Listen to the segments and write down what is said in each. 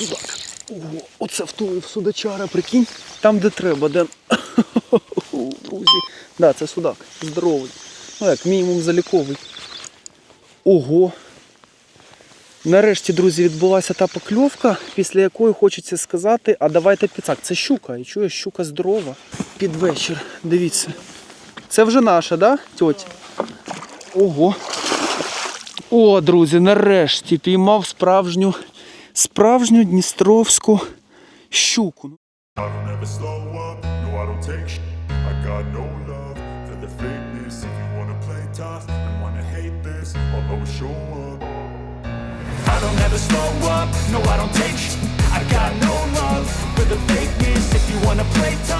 судак. Ого, оце втулив судачара, прикинь. Там, де треба, де. Друзі. Да, це судак. Здоровий. Ну як, мінімум заліковий. Ого. Нарешті, друзі, відбулася та покльовка, після якої хочеться сказати, а давайте піцак. Це щука. І чуєш, щука здорова. Під вечір. Дивіться. Це вже наша, да, тьоть? Ого. О, друзі, нарешті піймав справжню, справжню дністровську щуку. I got no love for the fakeness If you wanna play tough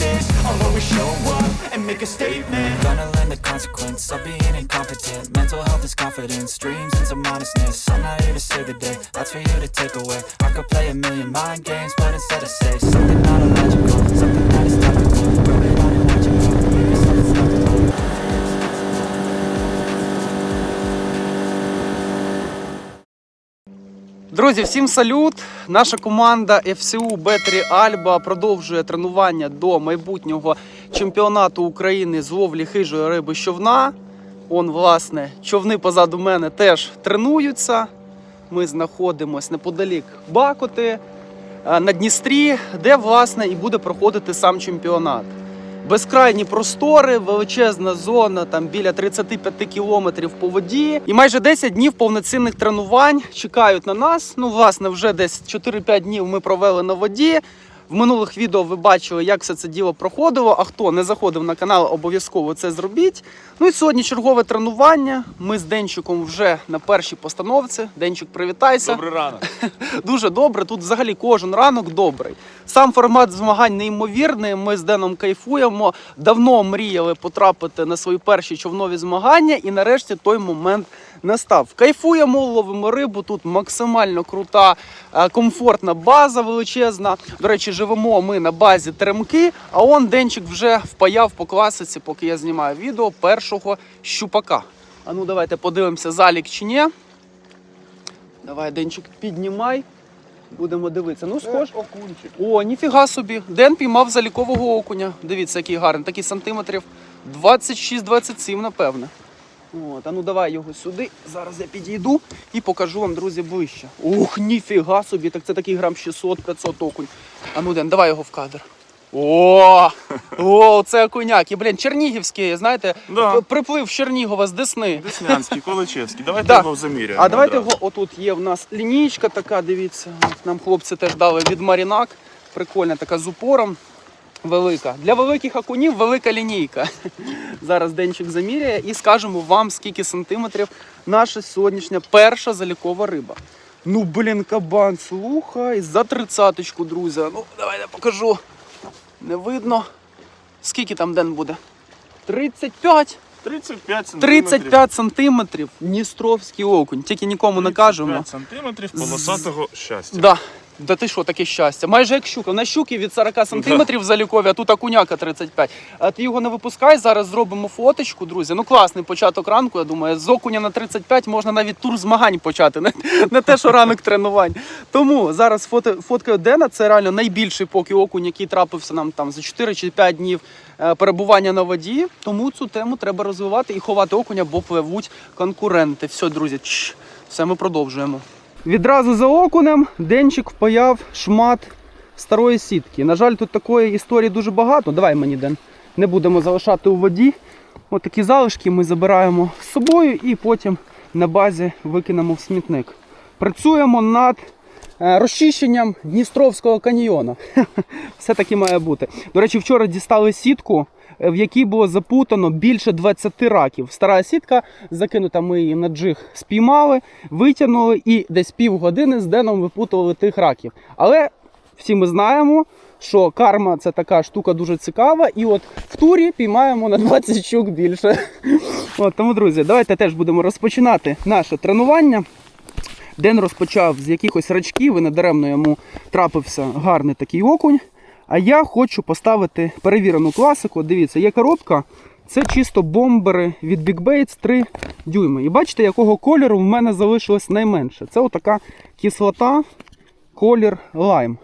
I'll always show up and make a statement. Gonna learn the consequence of being incompetent. Mental health is confidence, dreams and some honestness I'm not here to save the day, that's for you to take away. I could play a million mind games, but instead I say Something not illogical, something that is topical. Rubbing on Друзі, всім салют! Наша команда ФСУ Бетрі Альба продовжує тренування до майбутнього чемпіонату України з ловлі хижої риби човна. Он, власне, човни позаду мене теж тренуються. Ми знаходимося неподалік Бакоти е, на Дністрі, де власне і буде проходити сам чемпіонат. Безкрайні простори, величезна зона, там біля 35 кілометрів по воді, і майже 10 днів повноцінних тренувань чекають на нас. Ну, власне, вже десь 4-5 днів ми провели на воді. В минулих відео ви бачили, як все це діло проходило. А хто не заходив на канал, обов'язково це зробіть. Ну і сьогодні чергове тренування. Ми з Денчиком вже на першій постановці. Денчик, привітайся. Добрий ранок. Дуже добре. Тут взагалі кожен ранок добрий. Сам формат змагань неймовірний. Ми з Деном кайфуємо. Давно мріяли потрапити на свої перші човнові змагання, і нарешті той момент настав. Кайфуємо, ловимо рибу. Тут максимально крута, е, комфортна база величезна. До речі, живемо ми на базі Теремки. А он денчик вже впаяв по класиці, поки я знімаю відео першого щупака. А ну давайте подивимося, залік чи ні. Давай, Денчик, піднімай. Будемо дивитися. Ну, схож. Окунчик. О, ніфіга собі. Ден піймав залікового окуня. Дивіться, який гарний. Такий сантиметрів 26-27, напевне. От, а ну давай його сюди. Зараз я підійду і покажу вам, друзі, ближче. Ух, ніфіга собі. Так це такий грам 600-500 окунь. А ну Ден, давай його в кадр. О, о, це окуняк. І, блін, Чернігівський, знаєте, Да. приплив з Чернігова з Десни. Деснянський, Количевський. Давайте Да. його заміряємо. А давайте одразу. його отут є в нас лінійка така, дивіться. От Нам хлопці теж дали від Марінак. Прикольна така з упором. Велика. Для великих окунів велика лінійка. Зараз денчик заміряє і скажемо вам, скільки сантиметрів наша сьогоднішня перша залікова риба. Ну, блін, кабан, слухай, за тридцяточку, друзі. Ну, давайте покажу. Не видно. Скільки там ден буде? 35. 35 сантиметрів. 35 сантиметрів Дністровський окунь. Тільки нікому не кажемо. 35 сантиметрів полосатого щастя. Да, Да ти що, таке щастя? Майже як щука. На щуки від 40 сантиметрів залікові, а тут окуняка 35. А ти його не випускай. Зараз зробимо фоточку, друзі. Ну класний початок ранку. Я думаю, з окуня на 35 можна навіть тур змагань почати. Не, не те, що ранок тренувань. Тому зараз фото, фоткаю Дена. Це реально найбільший поки окунь, який трапився нам там за 4 чи 5 днів е, перебування на воді. Тому цю тему треба розвивати і ховати окуня, бо пливуть конкуренти. Все, друзі, чш, все ми продовжуємо. Відразу за окунем денчик впаяв шмат старої сітки. На жаль, тут такої історії дуже багато. Давай мені Ден. Не будемо залишати у воді. От такі залишки ми забираємо з собою і потім на базі викинемо в смітник. Працюємо над е, розчищенням Дністровського каньйону. Все таки має бути. До речі, вчора дістали сітку, в якій було запутано більше 20 раків. Стара сітка, закинута, ми її на джиг спіймали, витягнули і десь півгодини з Деном випутували тих раків. Але всі ми знаємо, що карма це така штука дуже цікава, і от в турі піймаємо на 20 щук більше. От, тому, друзі, давайте теж будемо розпочинати наше тренування. Ден розпочав з якихось рачків, і недаремно йому трапився гарний такий окунь. А я хочу поставити перевірену класику. Дивіться, є коробка. Це чисто бомбери від Big Baits 3 дюйми. І бачите, якого кольору в мене залишилось найменше. Це отака кислота, колір лайм.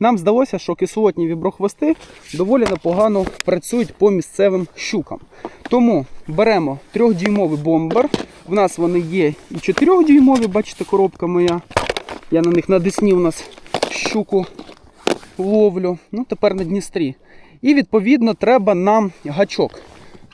Нам здалося, що кислотні віброхвости доволі непогано працюють по місцевим щукам. Тому беремо 3-дюймовий бомбер. В нас вони є і 4-дюймові, бачите, коробка моя. Я на них на у нас щуку ловлю. Ну, тепер на Дністрі. І відповідно треба нам гачок.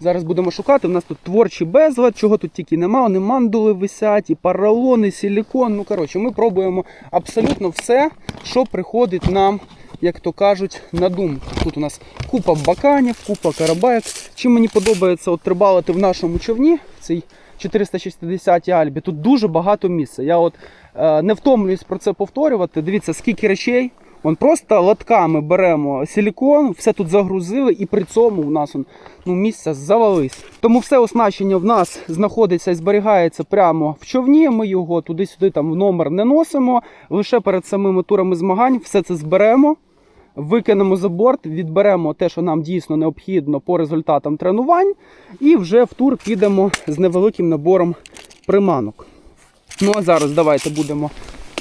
Зараз будемо шукати. У нас тут творчий безлад, чого тут тільки нема. Вони мандули висять, і поролон, і силікон. Ну, коротше, ми пробуємо абсолютно все, що приходить нам, як то кажуть, на думку. Тут у нас купа баканів, купа карабаєк. Чим мені подобається от трибалити в нашому човні, в цій 460 Альбі, тут дуже багато місця. Я от е, не втомлююсь про це повторювати. Дивіться, скільки речей. Вон просто лотками беремо силікон, все тут загрузили, і при цьому в нас он, ну, місця завались. Тому все оснащення в нас знаходиться і зберігається прямо в човні. Ми його туди-сюди там в номер не носимо. Лише перед самими турами змагань все це зберемо, викинемо за борт, відберемо те, що нам дійсно необхідно по результатам тренувань, і вже в тур підемо з невеликим набором приманок. Ну а зараз давайте будемо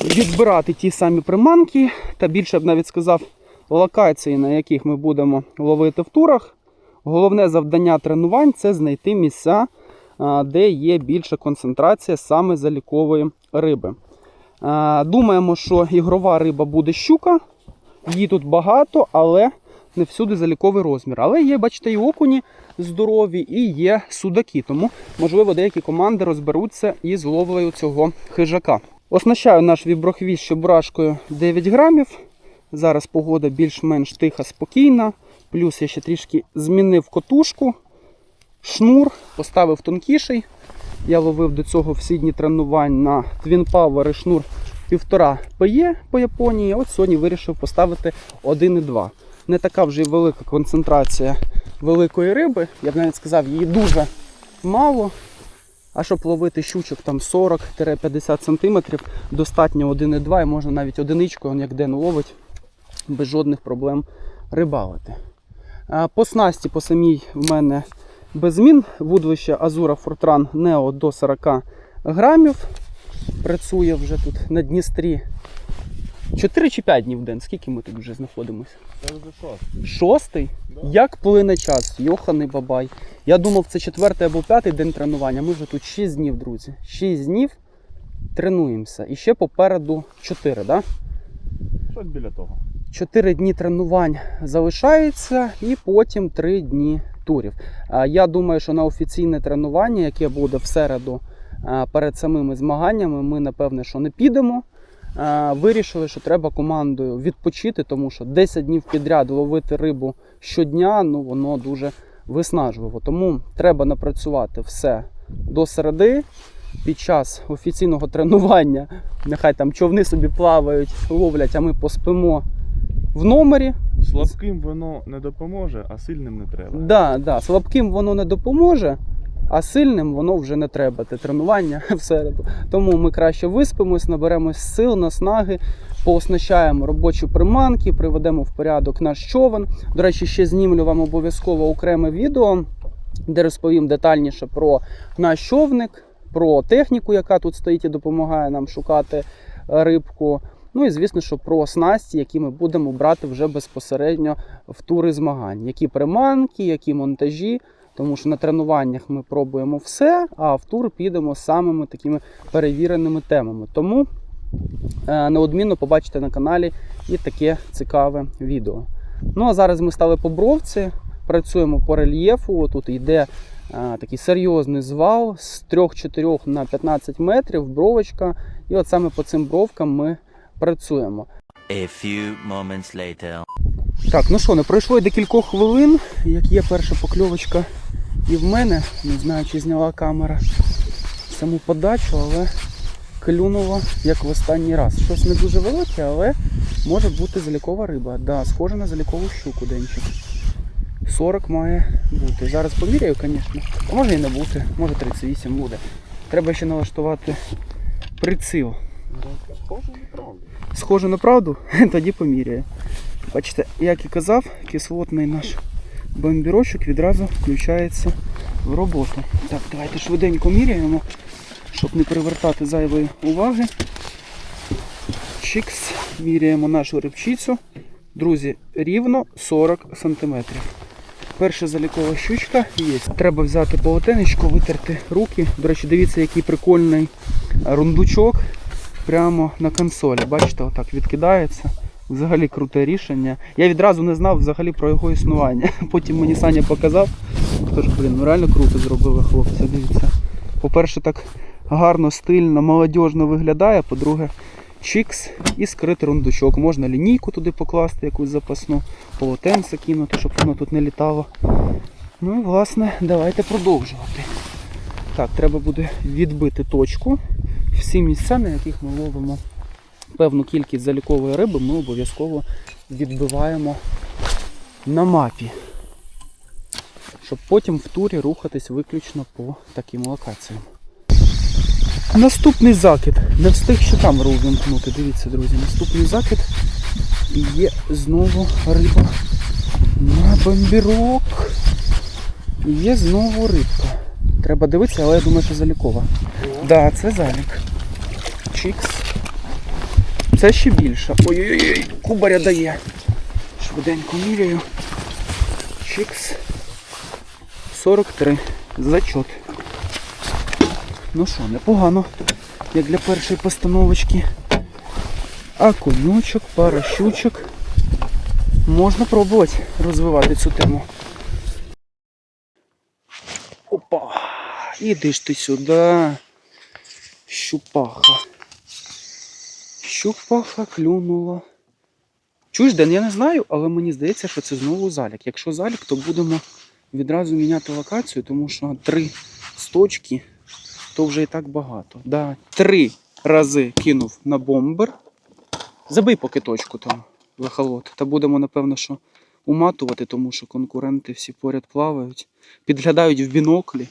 відбирати ті самі приманки, та більше б навіть сказав, локації, на яких ми будемо ловити в турах. Головне завдання тренувань це знайти місця, де є більша концентрація саме залікової риби. Думаємо, що ігрова риба буде щука. Її тут багато, але не всюди заліковий розмір. Але є, бачите, і окуні здорові, і є судаки. Тому, можливо, деякі команди розберуться із ловлею цього хижака. Оснащаю наш віброхвіст щебурашкою 9 грамів. Зараз погода більш-менш тиха, спокійна. Плюс я ще трішки змінив котушку, шнур, поставив тонкіший. Я ловив до цього всі дні тренувань на Twin Power і шнур 1,5 PE по Японії. От сьогодні вирішив поставити 1,2. Не така вже й велика концентрація великої риби. Я б навіть сказав, її дуже мало. А щоб ловити щучок там 40-50 см, достатньо 1,2 і можна навіть одиничкою, як ден ловить, без жодних проблем рибалити. По снасті по самій в мене без змін. Вудвище Азура Fortran Нео до 40 грамів. Працює вже тут на Дністрі. 4 чи 5 днів в день. Скільки ми тут вже знаходимося? Це вже шостий. Шостий? Як плине час? Йоханий бабай. Я думав, це четвертий або п'ятий день тренування. Ми вже тут 6 днів, друзі. 6 днів тренуємося. І ще попереду 4, да? Щось біля того. 4 дні тренувань залишається і потім 3 дні турів. Я думаю, що на офіційне тренування, яке буде в середу перед самими змаганнями, ми напевне, що не підемо. А, Вирішили, що треба командою відпочити, тому що 10 днів підряд ловити рибу щодня, ну воно дуже виснажливо. Тому треба напрацювати все до середи. Під час офіційного тренування нехай там човни собі плавають, ловлять, а ми поспимо в номері. Слабким воно не допоможе, а сильним не треба. Да, да, слабким воно не допоможе, а сильним воно вже не треба. Те тренування в середу. Тому ми краще виспимось, наберемось сил, наснаги, пооснащаємо робочі приманки, приведемо в порядок наш човен. До речі, ще знімлю вам обов'язково окреме відео, де розповім детальніше про наш човник, про техніку, яка тут стоїть і допомагає нам шукати е, рибку. Ну і звісно, що про снасті, які ми будемо брати вже безпосередньо в тури змагань. Які приманки, які монтажі. Тому що на тренуваннях ми пробуємо все, а в тур підемо з самими такими перевіреними темами. Тому е, неодмінно побачите на каналі і таке цікаве відео. Ну а зараз ми стали по бровці, працюємо по рельєфу. Тут йде е, такий серйозний звал з 3-4 на 15 метрів, бровочка. І от саме по цим бровкам ми працюємо. A few moments later. Так, ну що, не пройшло й декількох хвилин, як є перша покльовочка і в мене. Не знаю, чи зняла камера саму подачу, але клюнула як в останній раз. Щось не дуже велике, але може бути залікова риба. Да, схоже на залікову щуку денчик. 40 має бути. Зараз поміряю, звісно. Може і не бути, може 38 буде. Треба ще налаштувати приціл. Схоже на правду, Схоже на правду? тоді поміряю. Бачите, як і казав, кислотний наш бомбірочок відразу включається в роботу. Так, давайте швиденько міряємо, щоб не привертати зайвої уваги. Чікс, міряємо нашу рибчицю. Друзі, рівно 40 см. Перша залікова щучка є. Треба взяти полотенечко, витерти руки. До речі, дивіться, який прикольний рундучок прямо на консолі. Бачите, отак відкидається. Взагалі круте рішення. Я відразу не знав взагалі про його існування. Потім мені Саня показав. Тож, блін, ну реально круто зробили хлопці. Дивіться. По-перше, так гарно, стильно, молодіжно виглядає. По-друге, чікс і скритий рундучок. Можна лінійку туди покласти, якусь запасну, полотенце кинути, щоб воно тут не літало. Ну і власне, давайте продовжувати. Так, треба буде відбити точку. Всі місця, на яких ми ловимо певну кількість залікової риби, ми обов'язково відбиваємо на мапі. Щоб потім в турі рухатись виключно по таким локаціям. Наступний закид. Не встиг ще камеру увімкнути. Дивіться, друзі, наступний закид. І є знову риба на бомбірок. І є знову рибка. Треба дивитися, але я думаю, що залікова. Так, да, це залік. Чікс. Це ще більше. Ой-ой-ой, кубаря дає. Швиденько міряю. Чікс. 43. Зачот. Ну що, непогано, як для першої постановочки. А конючок, пара щучок. Можна пробувати розвивати цю тему. Опа! Іди ж ти сюди. Щупаха. Щупаха клюнула. Чуєш, Ден, я не знаю, але мені здається, що це знову залік. Якщо залік, то будемо відразу міняти локацію, тому що три сточки то вже і так багато. Да, три рази кинув на бомбер. Забий поки точку там, вихолот. Та будемо, напевно, що уматувати, тому що конкуренти всі поряд плавають, підглядають в біноклі.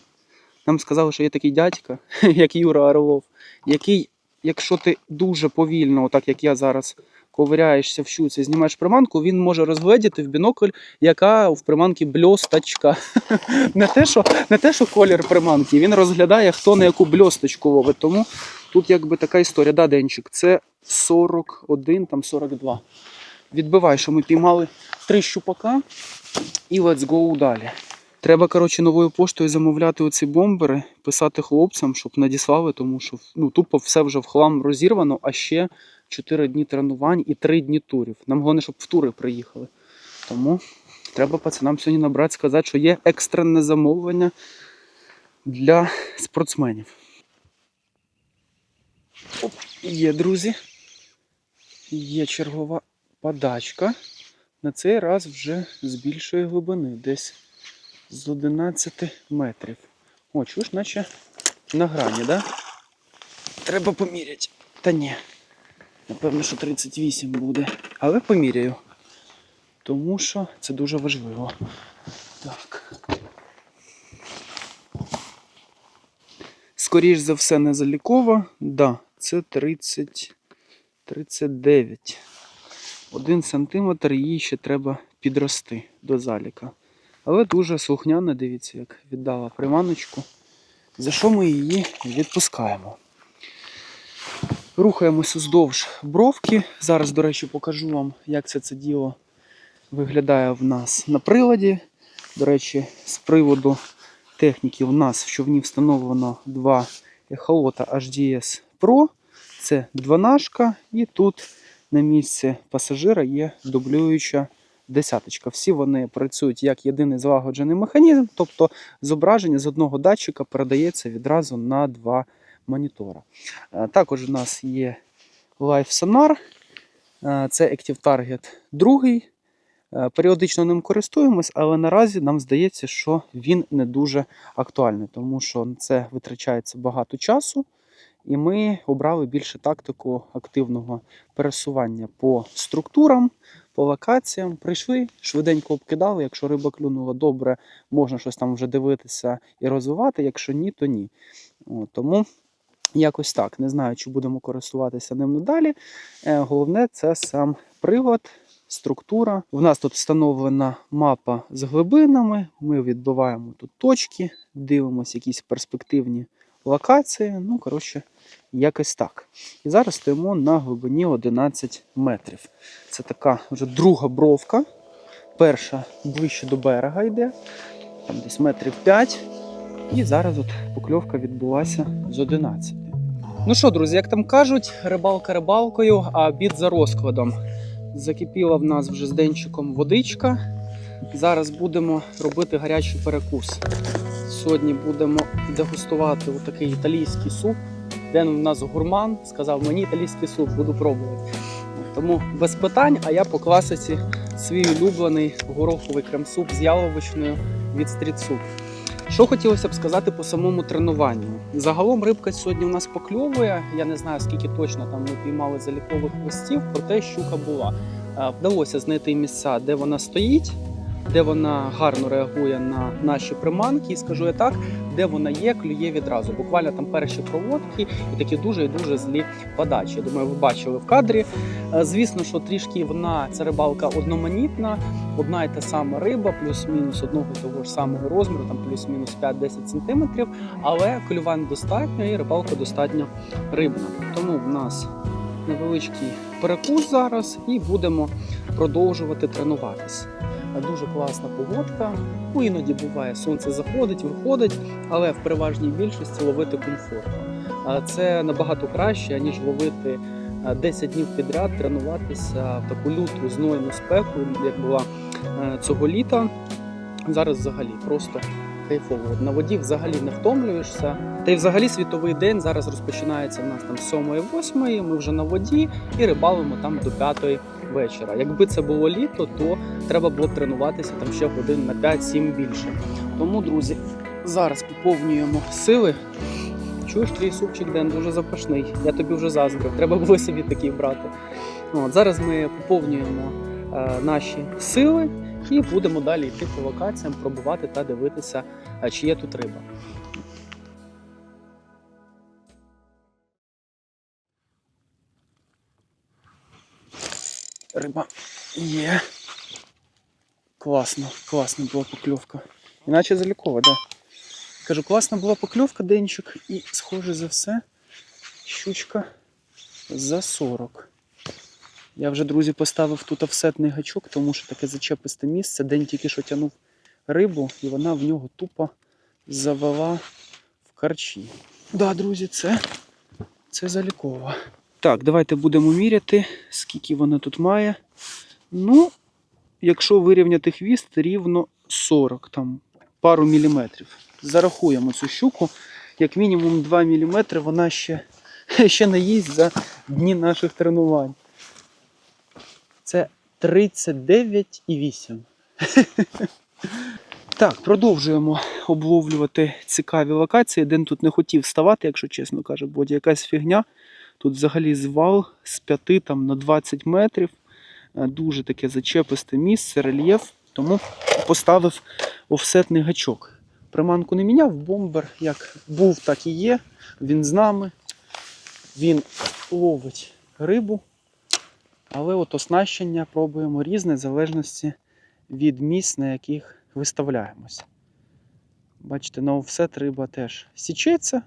Нам сказали, що є такий дядька, як Юра Орлов, який, якщо ти дуже повільно, отак як я зараз, ковиряєшся в щуці, знімаєш приманку, він може розгледіти в бінокль, яка в приманки бльосточка. не, те, що, не те, що колір приманки, він розглядає, хто на яку бльосточку ловить. Тому тут якби така історія. Да, Денчик, це 41, там 42. Відбивай, що ми піймали три щупака і let's go далі. Треба, коротше, новою поштою замовляти оці бомбери, писати хлопцям, щоб надіслали, тому що ну, тупо все вже в хлам розірвано, а ще 4 дні тренувань і 3 дні турів. Нам головне, щоб в тури приїхали. Тому треба пацанам сьогодні набрати, сказати, що є екстрене замовлення для спортсменів. Оп, є, друзі. Є чергова подачка. На цей раз вже з більшої глибини, десь з 11 метрів. О, чуєш, наче на грані, да? Треба поміряти. Та ні. Напевно, що 38 буде. Але поміряю. Тому що це дуже важливо. Так. Скоріш за все, не залікова. Да, це 30, 39. Один сантиметр їй ще треба підрости до заліка. Але дуже слухняна, дивіться, як віддала приманочку. За що ми її відпускаємо? Рухаємось уздовж бровки. Зараз, до речі, покажу вам, як це, це діло виглядає в нас на приладі. До речі, з приводу техніки у нас в човні встановлено два ехолота HDS Pro. Це дванашка, і тут на місці пасажира є дублююча десяточка. Всі вони працюють як єдиний злагоджений механізм, тобто зображення з одного датчика передається відразу на два монітора. Е, Також у нас є Live Sonar, Е, це Active Target 2. Е, Періодично ним користуємось, але наразі нам здається, що він не дуже актуальний, тому що це витрачається багато часу. І ми обрали більше тактику активного пересування по структурам, по локаціям. Прийшли, швиденько обкидали. Якщо риба клюнула добре, можна щось там вже дивитися і розвивати. Якщо ні, то ні. От, тому якось так. Не знаю, чи будемо користуватися ним надалі. Е, Головне це сам прилад, структура. У нас тут встановлена мапа з глибинами. Ми відбиваємо тут точки, дивимося якісь перспективні локації. Ну, коротше, якось так. І зараз стоїмо на глибині 11 метрів. Це така вже друга бровка. Перша ближче до берега йде, там десь метрів 5. І зараз от покльовка відбулася з 11. Ну що, друзі, як там кажуть, рибалка рибалкою, а обід за розкладом. Закипіла в нас вже з денчиком водичка. Зараз будемо робити гарячий перекус. Сьогодні будемо дегустувати такий італійський суп. Ден у нас гурман сказав, мені італійський суп, буду пробувати. Тому без питань, а я по класиці свій улюблений гороховий крем-суп з яловичною від стрітсуп. Що хотілося б сказати по самому тренуванню. Загалом рибка сьогодні у нас покльовує. Я не знаю, скільки точно там ми піймали залікових хвостів, проте щука була. Вдалося знайти місця, де вона стоїть, де вона гарно реагує на наші приманки, і скажу я так, де вона є, клює відразу. Буквально там перші проводки і такі дуже і дуже злі подачі. Я думаю, ви бачили в кадрі. Е, Звісно, що трішки вона ця рибалка одноманітна, одна й та сама риба, плюс-мінус одного того ж самого розміру, там плюс-мінус 5-10 сантиметрів, але клювань достатньо і рибалка достатньо рибна. Тому в нас невеличкий перекус зараз і будемо продовжувати тренуватись. Е, Дуже класна погодка. Ну, іноді буває, сонце заходить, виходить, але в переважній більшості ловити комфортно. Е, Це набагато краще, ніж ловити е, 10 днів підряд, тренуватися в таку люту знойну спеку, як була е, цього літа. Зараз взагалі просто кайфово. На воді взагалі не втомлюєшся. Та й взагалі світовий день зараз розпочинається в нас там з 7-8, ми вже на воді і рибалимо там до 5 вечора. Якби це було літо, то треба було б тренуватися там ще годин на 5-7 більше. Тому, друзі, зараз поповнюємо сили. Чуєш, твій супчик Ден дуже запашний. Я тобі вже заздрив. Треба було собі такий брати. От, зараз ми поповнюємо е, наші сили і будемо далі йти по локаціям, пробувати та дивитися, е, чи є тут риба. Риба є. Класно, класна була покльовка. Іначе залікова. Да. Кажу, класна була покльовка, денчик, і, схоже за все, щучка за 40. Я вже, друзі, поставив тут офсетний гачок, тому що таке зачеписте місце. День тільки що тягнув рибу, і вона в нього тупо завела в карчі. Да, друзі, це, це залікова. Так, давайте будемо міряти, скільки вона тут має. Ну, якщо вирівняти хвіст, рівно 40, там пару міліметрів. Зарахуємо цю щуку. Як мінімум 2 міліметри вона ще, ще не їсть за дні наших тренувань. Це 39,8. Так, продовжуємо обловлювати цікаві локації. Ден тут не хотів ставати, якщо чесно каже, бо якась фігня. Тут взагалі звал з 5 там, на 20 метрів. Е, Дуже таке зачеписте місце, рельєф. Тому поставив офсетний гачок. Приманку не міняв, бомбер як був, так і є. Він з нами. Він ловить рибу. Але от оснащення пробуємо різне в залежності від місць, на яких виставляємося. Бачите, на офсет риба теж січеться.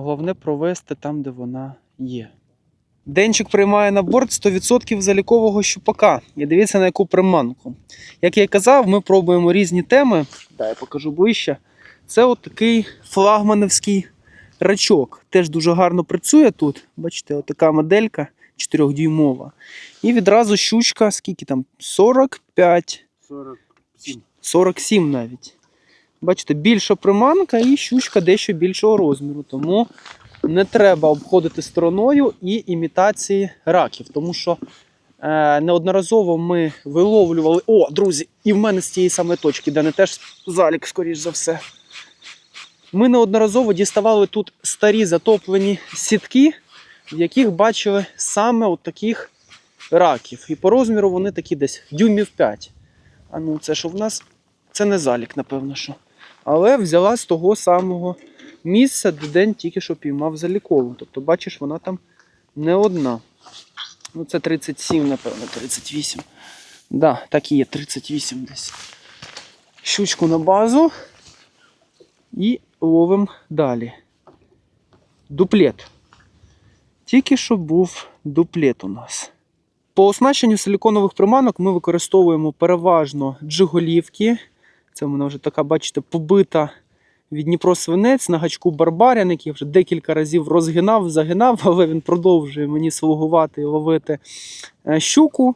Головне провести там, де вона є. Денчик приймає на борт 100% залікового щупака. І дивіться на яку приманку. Як я і казав, ми пробуємо різні теми. Дай я покажу ближче. Це от такий флагмановський рачок. Теж дуже гарно працює тут. Бачите, отака моделька 4-дюймова. І відразу щучка, скільки там? 45. 47. 47 навіть. Бачите, більша приманка і щучка дещо більшого розміру. Тому не треба обходити стороною і імітації раків. Тому що е, неодноразово ми виловлювали. О, друзі, і в мене з тієї самої точки, де не теж залік, скоріш за все. Ми неодноразово діставали тут старі затоплені сітки, в яких бачили саме от таких раків. І по розміру вони такі десь дюймів 5. А ну, це що в нас? Це не залік, напевно, що. Але взяла з того самого місця, де день тільки що піймав залікову. Тобто, бачиш, вона там не одна. Ну, це 37, напевно, 38. Да, так і є, 38 десь. Щучку на базу. І ловимо далі. Дуплет. Тільки що був дуплет у нас. По оснащенню силіконових приманок ми використовуємо переважно джиголівки. Це в мене вже така, бачите, побита від Дніпро свинець на гачку Барбарян, який вже декілька разів розгинав, загинав, але він продовжує мені слугувати і ловити е, щуку.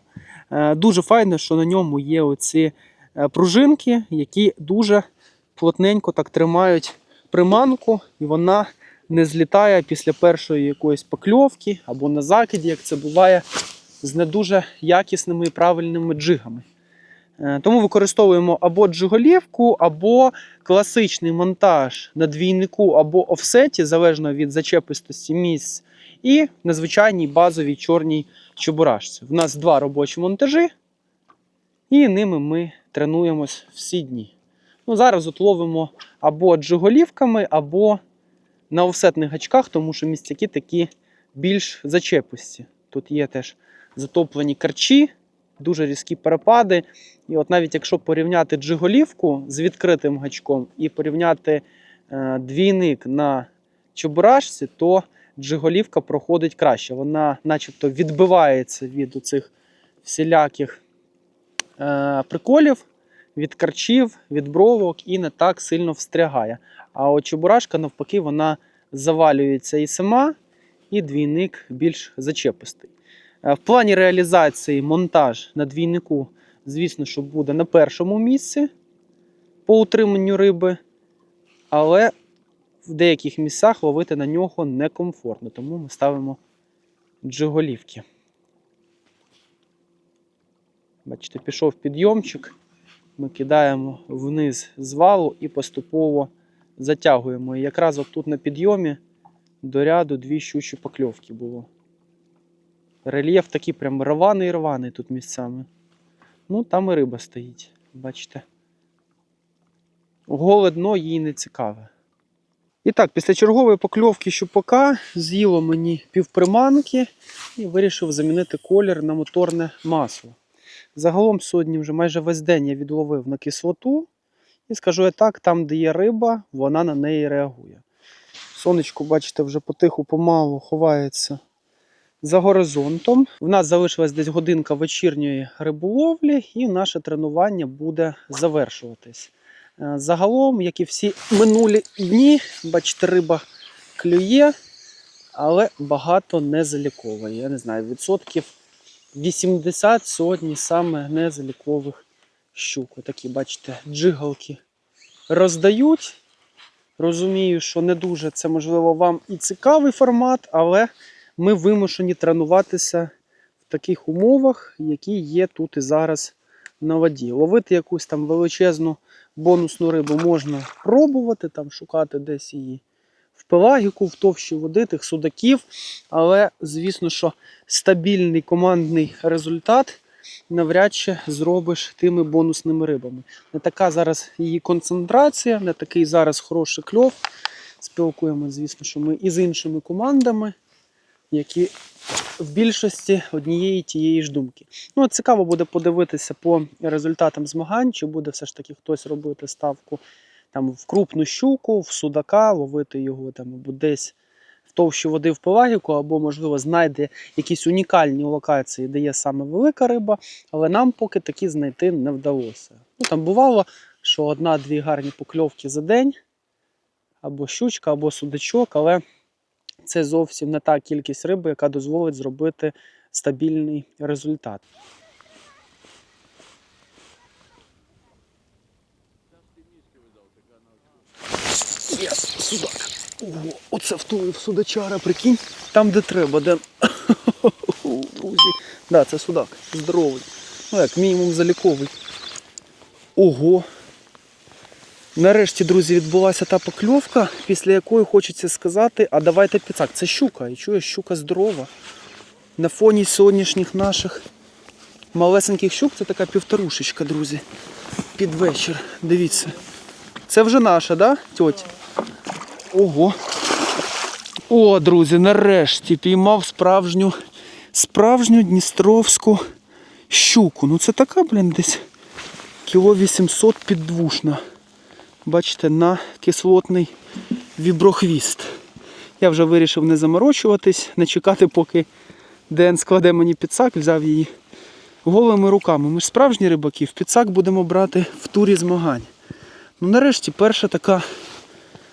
Е, Дуже файно, що на ньому є оці е, пружинки, які дуже плотненько так тримають приманку, і вона не злітає після першої якоїсь покльовки або на закиді, як це буває з не дуже якісними і правильними джигами. Е, Тому використовуємо або джиголівку, або класичний монтаж на двійнику або офсеті, залежно від зачепистості місць, і на звичайній базовій чорній чебурашці. В нас два робочі монтажі, і ними ми тренуємось всі дні. Ну, зараз от ловимо або джиголівками, або на офсетних гачках, тому що місцяки такі більш зачеписті. Тут є теж затоплені карчі, дуже різкі перепади. І от навіть якщо порівняти джиголівку з відкритим гачком і порівняти е, двійник на чебурашці, то джиголівка проходить краще. Вона начебто відбивається від цих всіляких е, приколів, від карчів, від бровок і не так сильно встрягає. А от чебурашка, навпаки, вона завалюється і сама, і двійник більш зачепистий. Е, В плані реалізації монтаж на двійнику, звісно, що буде на першому місці по утриманню риби, але в деяких місцях ловити на нього некомфортно, тому ми ставимо джиголівки. Бачите, пішов підйомчик, ми кидаємо вниз з валу і поступово затягуємо. І якраз от тут на підйомі до ряду дві щучі покльовки було. Рельєф такий прям рваний-рваний тут місцями. Ну, там і риба стоїть, бачите. Голе дно їй не цікаве. І так, після чергової покльовки щупака з'їло мені півприманки і вирішив замінити колір на моторне масло. Загалом сьогодні вже майже весь день я відловив на кислоту. І скажу я так, там, де є риба, вона на неї реагує. Сонечко, бачите, вже потиху помалу ховається за горизонтом. В нас залишилась десь годинка вечірньої риболовлі, і наше тренування буде завершуватись. Е, Загалом, як і всі минулі дні, бачите, риба клює, але багато не заліковує. Я не знаю, відсотків 80 сьогодні саме незалікових щук. Такі, бачите, джигалки роздають. Розумію, що не дуже це можливо вам і цікавий формат, але ми вимушені тренуватися в таких умовах, які є тут і зараз на воді. Ловити якусь там величезну бонусну рибу можна пробувати, там шукати десь її в пелагіку, в товщі води, тих судаків. Але, звісно, що стабільний командний результат навряд чи зробиш тими бонусними рибами. Не така зараз її концентрація, не такий зараз хороший кльов. Спілкуємося, звісно, що ми і з іншими командами. Які в більшості однієї тієї ж думки. Ну, цікаво буде подивитися по результатам змагань, чи буде все ж таки хтось робити ставку там в крупну щуку, в судака, ловити його там або десь в товщі води в Пелагіку, або, можливо, знайде якісь унікальні локації, де є саме велика риба, але нам поки такі знайти не вдалося. Ну, там бувало, що одна-дві гарні покльовки за день, або щучка, або судачок, але це зовсім не та кількість риби, яка дозволить зробити стабільний результат. Є, судак. Ого, оце втулив судачара, прикинь, там де треба, де. Друзі. Да, це судак. Здоровий. Ну, як мінімум заліковий. Ого. Нарешті, друзі, відбулася та покльовка, після якої хочеться сказати, а давайте піцак. Це щука. І чує, щука здорова. На фоні сьогоднішніх наших малесеньких щук це така півторушечка, друзі. Під вечір. Дивіться. Це вже наша, да, тьотя? Ого. О, друзі, нарешті піймав справжню, справжню дністровську щуку. Ну це така, блін, десь кіло 800 піддвушна. Бачите, на кислотний віброхвіст. Я вже вирішив не заморочуватись, не чекати, поки Ден складе мені підсак, взяв її голими руками. Ми ж справжні рибаки, в підсак будемо брати в турі змагань. Ну, нарешті, перша така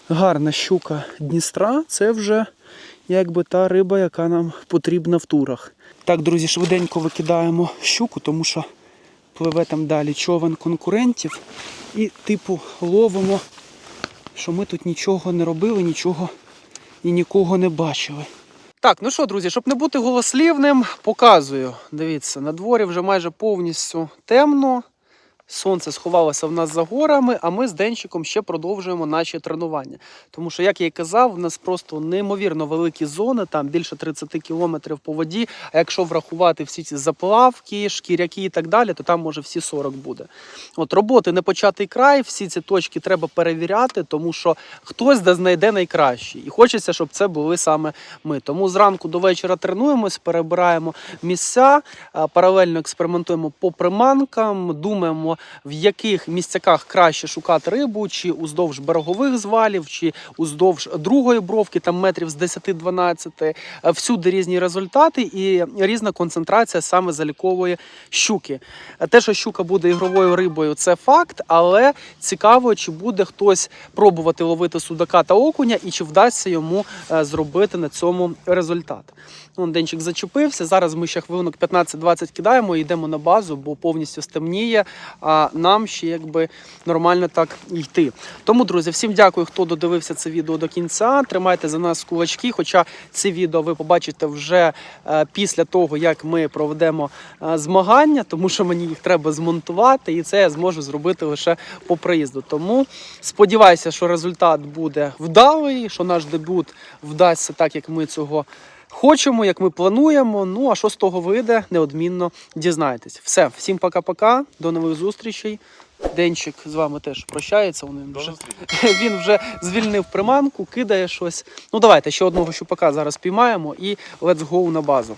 гарна щука Дністра це вже якби та риба, яка нам потрібна в турах. Так, друзі, швиденько викидаємо щуку, тому що пливе там далі човен конкурентів. І, типу, ловимо, що ми тут нічого не робили, нічого і нікого не бачили. Так, ну що, друзі, щоб не бути голослівним, показую. Дивіться, на дворі вже майже повністю темно. Сонце сховалося в нас за горами, а ми з Денчиком ще продовжуємо наші тренування. Тому що, як я і казав, в нас просто неймовірно великі зони, там більше 30 кілометрів по воді. А якщо врахувати всі ці заплавки, шкіряки і так далі, то там може всі 40 буде. От роботи не початий край, всі ці точки треба перевіряти, тому що хтось де знайде найкращі. І хочеться, щоб це були саме ми. Тому зранку до вечора тренуємось, перебираємо місця, паралельно експериментуємо по приманкам, думаємо, в яких місцяках краще шукати рибу, чи уздовж берегових звалів, чи уздовж другої бровки, там метрів з 10-12. Е, Всюди різні результати і різна концентрація саме залікової щуки. Е, Те, що щука буде ігровою рибою, це факт, але цікаво, чи буде хтось пробувати ловити судака та окуня, і чи вдасться йому е, зробити на цьому результат. Ну, денчик зачепився. Зараз ми ще хвилинок 15-20 кидаємо і йдемо на базу, бо повністю стемніє. А нам ще якби нормально так йти. Тому, друзі, всім дякую, хто додивився це відео до кінця. Тримайте за нас кулачки. Хоча це відео ви побачите вже е, після того, як ми проведемо е, змагання, тому що мені їх треба змонтувати, і це я зможу зробити лише по приїзду. Тому сподіваюся, що результат буде вдалий, що наш дебют вдасться так, як ми цього. Хочемо, як ми плануємо. Ну а що з того вийде, неодмінно дізнаєтесь. Все, всім пока-пока, до нових зустрічей. Денчик з вами теж прощається. Він вже, він вже звільнив приманку, кидає щось. Ну давайте ще одного щупака зараз піймаємо і let's go на базу.